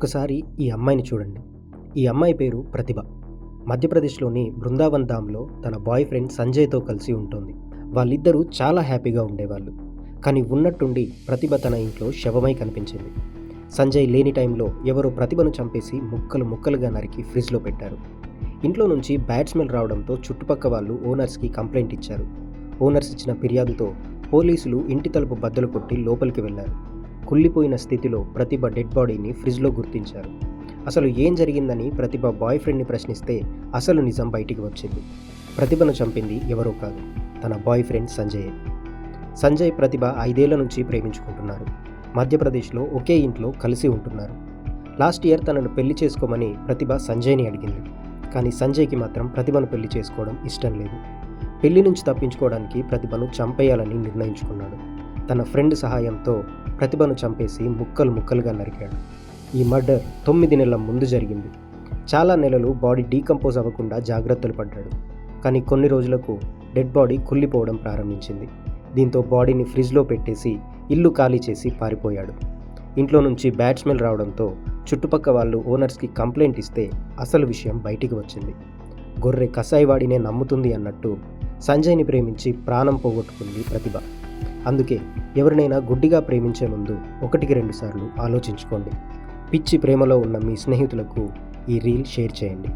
ఒకసారి ఈ అమ్మాయిని చూడండి. ఈ అమ్మాయి పేరు ప్రతిభ. మధ్యప్రదేశ్లోని బృందావన్ ధామ్లో తన బాయ్ ఫ్రెండ్ సంజయ్తో కలిసి ఉంటుంది. వాళ్ళిద్దరూ చాలా హ్యాపీగా ఉండేవాళ్ళు. కానీ ఉన్నట్టుండి ప్రతిభ తన ఇంట్లో శవమై కనిపించింది. సంజయ్ లేని టైంలో ఎవరో ప్రతిభను చంపేసి ముక్కలు ముక్కలుగా నరికి ఫ్రిడ్జ్లో పెట్టారు. ఇంట్లో నుంచి బ్యాడ్ స్మెల్ రావడంతో చుట్టుపక్క వాళ్ళు ఓనర్స్కి కంప్లైంట్ ఇచ్చారు. ఓనర్స్ ఇచ్చిన ఫిర్యాదుతో పోలీసులు ఇంటి తలుపు బద్దలు కొట్టి లోపలికి వెళ్ళారు కుళ్ళిపోయిన స్థితిలో ప్రతిభ డెడ్ బాడీని ఫ్రిడ్జ్లో గుర్తించారు. అసలు ఏం జరిగిందని ప్రతిభ బాయ్ ఫ్రెండ్ని ప్రశ్నిస్తే అసలు నిజం బయటికి వచ్చింది. ప్రతిభను చంపింది ఎవరో కాదు తన బాయ్ ఫ్రెండ్ సంజయ్. సంజయ్ ప్రతిభ ఐదేళ్ళ నుంచి ప్రేమించుకుంటున్నారు. మధ్యప్రదేశ్లో ఒకే ఇంట్లో కలిసి ఉంటున్నారు. లాస్ట్ ఇయర్ తనను పెళ్ళి చేసుకోమని ప్రతిభ సంజయ్ని అడిగింది. కానీ సంజయ్కి మాత్రం ప్రతిభను పెళ్ళి చేసుకోవడం ఇష్టం లేదు. పెళ్ళి నుంచి తప్పించుకోవడానికి ప్రతిభను చంపేయాలని నిర్ణయించుకున్నాడు. తన ఫ్రెండ్ సహాయంతో ప్రతిభను చంపేసి ముక్కలు ముక్కలుగా నరికాడు. ఈ మర్డర్ తొమ్మిది నెలల ముందు జరిగింది. చాలా నెలలు బాడీ డీకంపోజ్ అవ్వకుండా జాగ్రత్తలు పడ్డాడు. కానీ కొన్ని రోజులకు డెడ్ బాడీ కుళ్ళిపోవడం ప్రారంభించింది. దీంతో బాడీని ఫ్రిడ్జ్లో పెట్టేసి ఇల్లు ఖాళీ చేసి పారిపోయాడు. ఇంట్లో నుంచి బ్యాడ్ స్మెల్ రావడంతో చుట్టుపక్క వాళ్ళు ఓనర్స్కి కంప్లైంట్ ఇస్తే అసలు విషయం బయటికి వచ్చింది. గొర్రె కసాయివాడినే నమ్ముతుంది అన్నట్టు సంజయ్ని ప్రేమించి ప్రాణం పోగొట్టుకుంది ప్రతిభ. అందుకే ఎవరినైనా గుడ్డిగా ప్రేమించే ముందు ఒకటికి రెండు సార్లు ఆలోచించుకోండి. పిచ్చి ప్రేమలో ఉన్న మీ స్నేహితులకు ఈ రీల్ షేర్ చేయండి.